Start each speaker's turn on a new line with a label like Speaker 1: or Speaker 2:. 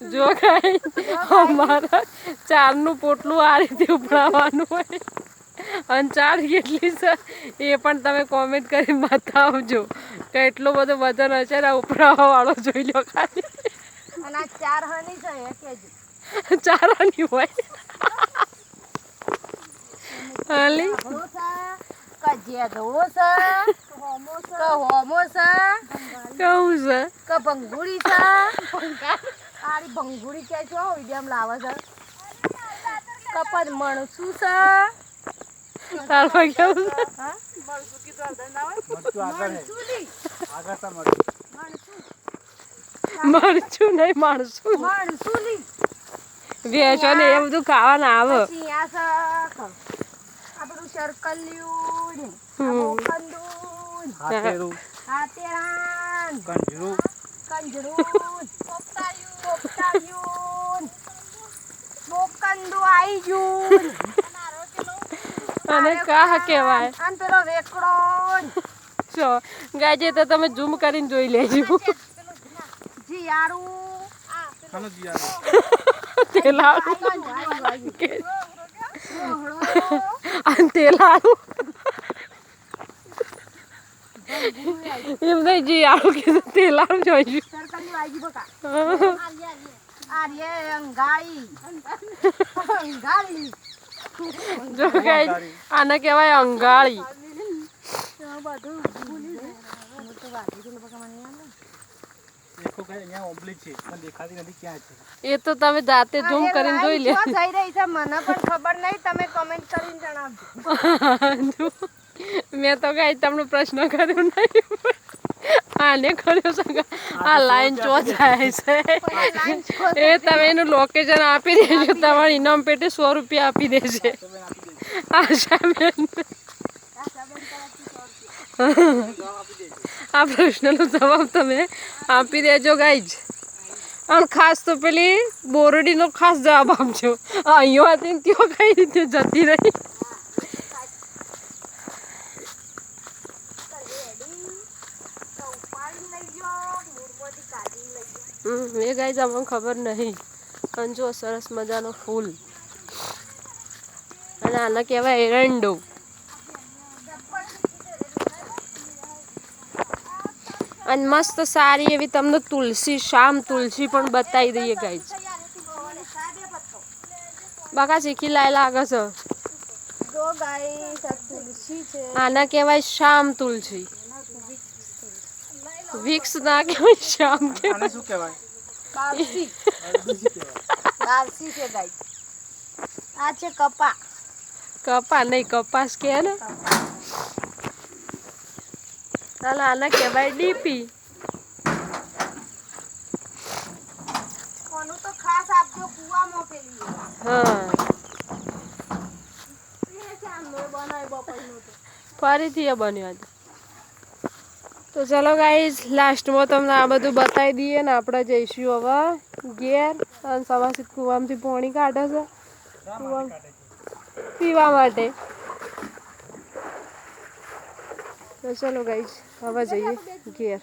Speaker 1: જો કઈ અમારા ચારનું પોટલું આ રીતે ઉપડાવવાનું હોય. અને ચાર કેટલી છે એ પણ તમે કોમેન્ટ કરી બતાવજો. કે એટલો બધો વજન હશે ને ઉપડાવવા વાળો જોઈ લો ખાલી.
Speaker 2: ચાર હની છે
Speaker 1: ચારાની હોય.
Speaker 2: છે છે હોમો છે
Speaker 1: કહું છે.
Speaker 2: કે ભંગુડી છે આરી ભંગુડી કે છો? વિડીયમ લાવે છે. કે પદ મણસું છે.
Speaker 1: તારમાં કેવું છે?
Speaker 2: હા?
Speaker 3: મરચું આગળ હે.
Speaker 2: મણસુલી
Speaker 3: આગળ તા મરચું
Speaker 2: મણસું
Speaker 1: મરચું નહીં માણસું.
Speaker 2: મણસુલી
Speaker 1: વેચો ને એ બધું ખાવાના આવે.
Speaker 2: પછી આપણું સર્કલ
Speaker 1: લ્યું.
Speaker 2: મોકંદું
Speaker 3: હાથેરું.
Speaker 2: હાથેરાન.
Speaker 3: કંજરું.
Speaker 2: કંજરું પોપટાયું મોકંદુ આઈ ગયું.
Speaker 1: અને કા કહેવાય?
Speaker 2: અને પેલો વેકડો?
Speaker 1: જો ગાજે તો તમે ઝૂમ કરીને જોઈ લેજો.
Speaker 2: જીયારું
Speaker 3: ખાનો જીયા
Speaker 1: તેલાળું અને તેલાળું એમ નહીં જી આવું કીધું જોઈશું
Speaker 2: આર્ય અંગાળી અંગાળી
Speaker 1: જો ગાઈ આને કહેવાય અંગાળી
Speaker 2: બધું ભૂલી જાય હું તો વાગી ગયું બકા મને યાદ નહીં.
Speaker 3: દેખો કઈ અહીંયા ઓમ્બલી છે પણ દેખાતી નથી ક્યાં છે.
Speaker 1: એ તો તમે જાતે ઝૂમ કરીને જોઈ લે
Speaker 2: લાઈન રહી છે? મને પણ ખબર નહીં તમે કમેન્ટ કરીને જણાવજો.
Speaker 1: મેં તો કઈ તમને પ્રશ્ન કર્યો નહીં. આને કર્યો છે આ લાઈન ચો જાય છે. એ તમે એનું લોકેશન આપી દેજો તમારી ઇનામ પેટે સો રૂપિયા આપી દેજે. આ પ્રશ્નનો જવાબ તમે આપી દેજો ગાઈજ અને ખાસ તો પેલી બોરડીનો ખાસ જવાબ આપજો. અહીંયા હતી ત્યાં કઈ રીતે જતી રહી? એ ગાઈજ અમને ખબર નહીં. અને જો સરસ મજાનો ફૂલ. અને આને કહેવાય એરંડો. અને મસ્ત સારી એવી તમને તુલસી શામ તુલસી પણ બતાવી દઈએ ગાઈજ બાકા શીખી લાયેલા લાગે છે.
Speaker 2: જો ગાઈસ આ તુલસી છે.
Speaker 1: આના કહેવાય શામ તુલસી. વિક્સ ના કહેવાય છે કહેવાય
Speaker 3: આને શું કહેવાય
Speaker 2: બાવસી
Speaker 3: અરબીસી કહેવાય
Speaker 2: આ છે કપા
Speaker 1: કપા નહીં કપાસ કે ને ચાલો આના કહેવાય ડીપી
Speaker 2: કોનું તો ખાસ આપજો કુવા પેલી
Speaker 1: હા ફરીથી એ બન્યો આજે તો ચલો ગાઈઝ લાસ્ટમાં તમને આ બધું બતાવી દઈએ ને આપણે જઈશું હવે ઘેર અને સવાસિત કૂવામાંથી પાણી કાઢે છે. કૂવા પીવા માટે. તો ચલો ગાઈઝ હવે જઈએ ઘેર.